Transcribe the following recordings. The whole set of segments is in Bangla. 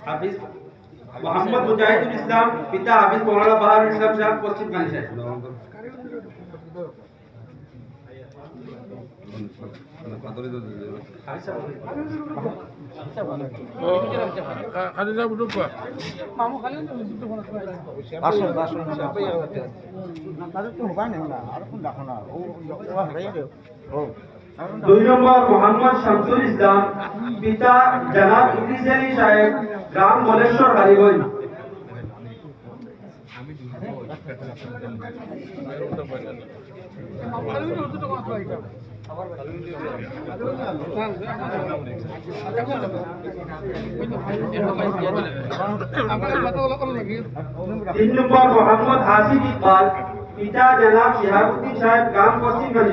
হাফিজ মোহাম্মদ মুজাহিদুল ইসলাম পিতা হাফিজ মৌলানা বাহারুল ইসলাম সাহেব পশ্চিম দুই নম্বর মোহাম্মদ শামসুল ইসলাম পিতা জনাব ইদ্রিস আলী সাহেব গ্রাম মলেশ্বর হারিগঞ্জ তিন নম্বর, মোহাম্মদ আসিফ ইকবাল, পিতা জনাব শিহাবুদ্দিন সাহেব, গ্রাম পশ্চিম কালী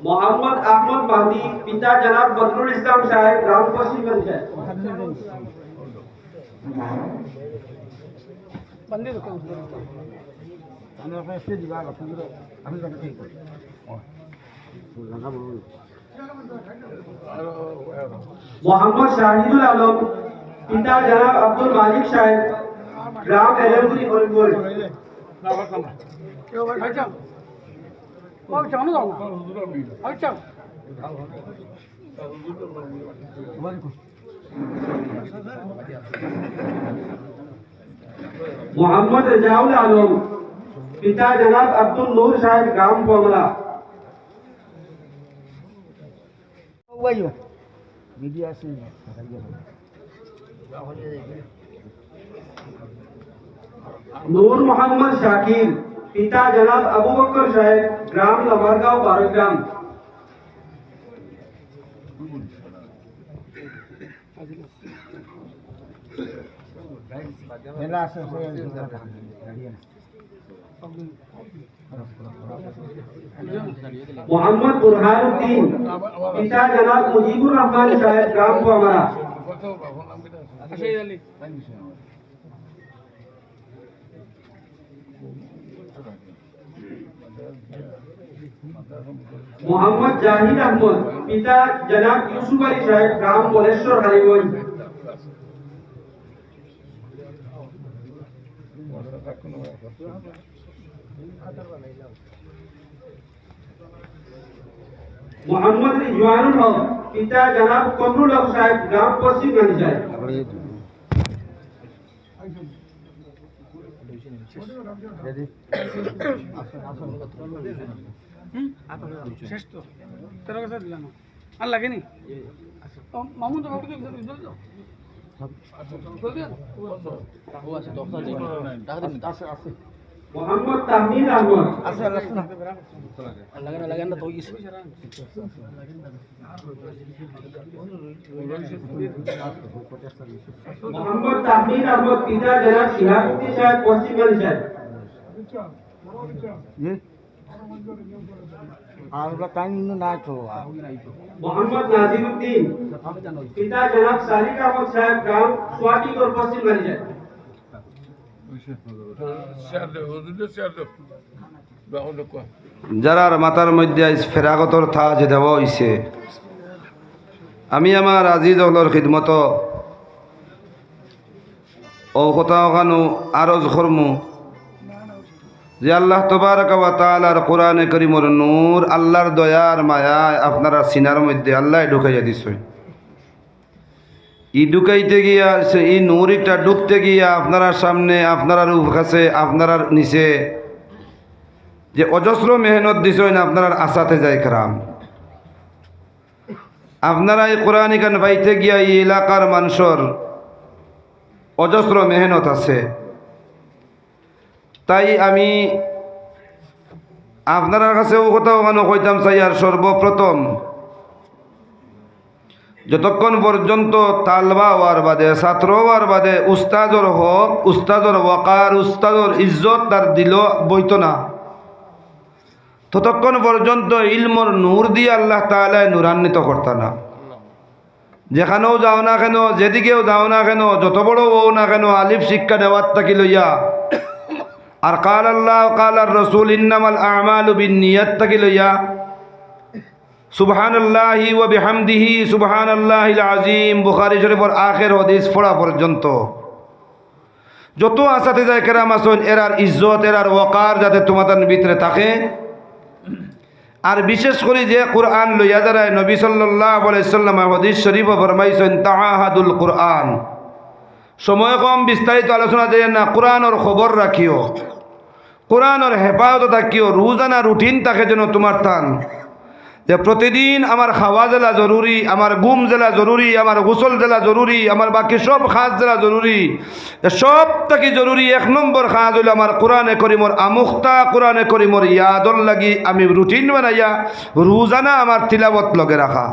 মোহাম্মদ আহমদ মাহদি পিতা জনাব বদরুল ইসলাম সাহেব গ্রাম পশ্চিম কালী সাহেব আমি আপনার এসে দিবা আপনি আমি তাকে ঠিক করি মোহাম্মদ শাহিদুল আলম পিতা জনাব আব্দুল মালিক সাহেব গ্রাম এলেমপুরি হরিপুর মোহাম্মদ রেজাউল আলম পিতা জনাব আব্দুল নূর সাহেব গ্রাম কমলা ওই মিডিয়া আছে নূর মোহাম্মদ শাকির পিতা জনাব আবু বকর সাহেব গ্রাম লামারগাঁও বারগ্রাম মেলা আছে গাড়ি মোহাম্মদ বুরহানুদ্দিন পিতা জনাব মুজিবুর রহমান সাহেব মোহাম্মদ জাহিদ আহমদ, পিতা জনাব ইউসুফ আলী সাহেব, গ্রাম বলেশ্বর হারিগঞ্জ মোহাম্মদ রিজওয়ানুল হক, পিতা জনাব কমরুল হক সাহেব, গ্রাম পশ্চিম গান্ধী সাহেব। শেষ তো। তেরো কথা দিলাম আর লাগেনি? মামু তো বাবু আছে আছে মোহাম্মদ তাহমিদ আহমদ আছে আছে না মোহাম্মদ তাহমিদ আহমদ পিতা জনাব শিহাবুদ্দিন সাহেব পশ্চিম গান্ধী সাহেব। ये টাইম না তো মোহাম্মদ নাজিরউদ্দিন পিতা জনাব সালিক আহমদ সাহেব গ্রাম সোয়াটিগর পশ্চিম গান্ধী সাহেব। শেয়ার দেব হুজুরে শেয়ার দেব বাবুর কোৱা যারার মাথার মধ্যে ফেরাগতর থাজ দেওয়া হইছে আমি আমার আজি হলর খিদমত ও কথা ওখানো আরজ করমু যে আল্লাহ তবারক ওয়া তাআলার কোরআনে করিমর নূর আল্লাহর দয়ার মায়ায় আপনারা সিনার মধ্যে আল্লাহ ঢুকাইয়া দিছে। ই ঢুকাইতে গিয়া সে ই নূরিটা ঢুকতে গিয়া আপনারা সামনে, আপনারা কাছে, আপনারা নিচে। যে অজস্র মেহনত দিছেন, আপনারা আশাতে যায় খারাম আপনারা এই কোরআন ইকান পাইতে গিয়া এই এলাকার মানুষের অজস্র মেহনত আছে। তাই আমি আপনার কাছেও কথা ওখানে কইতাম, চাই আর সর্বপ্রথম যতক্ষণ পর্যন্ত তালবা হওয়ার বাদে, ছাত্র হওয়ার বাদে উস্তাদর হক, উস্তাদর ওয়াকার, উস্তাদর ইজ্জত তার দিল বইত না। ততক্ষণ পর্যন্ত ইলমর নূর দিয়ে আল্লাহ তালায় নূরান্বিত করতা না। যেখানেও যাও না কেন, যেদিকেও যাও না কেন, যত বড় হও না কেন, আলিফ শিক্ষা নেওয়ার থাকি লইয়া। আর কাল আল্লাহ, কাল আর রসুল ইন্নামাল আমাল নিয়ত থাকি লইয়া। সুবহান আল্লাহি ও বিহামদিহি সুবহান আল্লাহিল আজিম বুখারি শরীফর আখের হদিস পড়া পর্যন্ত। যত আসাতে যায় কেরাম আসুন, এরার ইজ্জত, এরার ওয়াকার যাতে তোমাদের ভিতরে থাকে আর বিশেষ করে যে কোরআন লইয়া দাঁড়ায় নবী সাল্লাহ হদিস শরীফ ফরমাইছেন তাহাদুল কোরআন। সময় কম, বিস্তারিত আলোচনা দেয় না, কোরআনর খবর রাখিও। কোরআনর হেফাজত থাকিও, রোজানা রুটিন তাকে যেন তোমার টান যে প্রতিদিন আমার খাওয়া জেলা জরুরি, আমার গুম জেলা জরুরি, আমার গোসল জেলা জরুরি, আমার বাকি সব খাস জেলা জরুরি। সব থেকে জরুরি, এক নম্বর খাস হইল আমার কোরআনে করিমর আমুখতা কোরআনে করিমর ইয়াদর লাগি আমি রুটিন বানাইয়া রোজানা আমার তিলাবত লগে রাখা।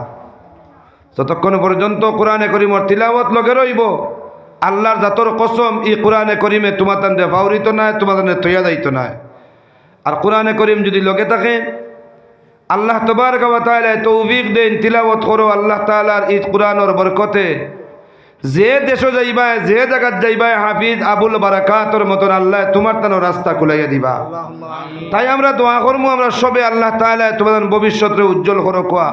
ততক্ষণ পর্যন্ত কোরআনে করিমর তিলাবত লগে রইব, আল্লাহর জাতর কসম ই কোরআনে করিমে তোমার তান্ডে ফাউরিত নাই, তোমার তান্ডে তৈয়া যাইত নাই। আর কোরআনে করিম যদি লগে থাকে আল্লাহ তবার তাআলা তৌফিক দেন, তিলাওয়াত করো আল্লাহ তাআলার ঈদ কোরআনর বরকতে। যে দেশ যাইবায় যে জায়গাত যাইবায় হাফিজ আবুল বারাকাতর মতন আল্লাহ তোমার তানো রাস্তা খুলাইয়া দিবা। তাই আমরা দোয়া করমু, আমরা সবে আল্লাহ তাআলা তোমাদের ভবিষ্যতে উজ্জ্বল করো কোয়া।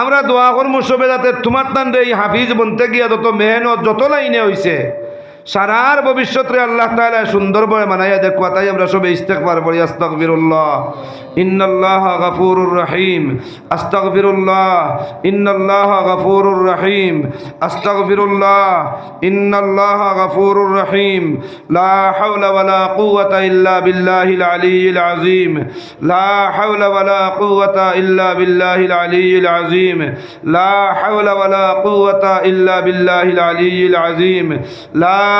আমরা দোয়া করমু সবে যাতে তোমার তান্ডে এই হাফিজ বনতে গিয়া যত মেহনত, যত লাইনে হইছে সারার ভবিষ্যতে আল্লাহ তাআলা সুন্দরভাবে মানাইয়া দেখুয়া তাই আমরা সবে ইস্তেকবার বলি আস্তাগফিরুল্লাহ। ইন্নাল্লাহ গাফুরুর রহিম। আস্তাগফিরুল্লাহ, ইন্নাল্লাহ গাফুরুর রহিম। আস্তাগফিরুল্লাহ, ইন্নাল্লাহ গাফুরুর রহিম। লা হাওলা ওয়ালা কুওয়াতা ইল্লা বিল্লাহিল আলিয়্যিল আযীম। লা হাওলা ওয়ালা কুওয়াতা ইল্লা বিল্লাহিল আলিয়্যিল আযীম। লা হাওলা ওয়ালা কুওয়াতা ইল্লা বিল্লাহিল আলিয়্যিল আযীম। লা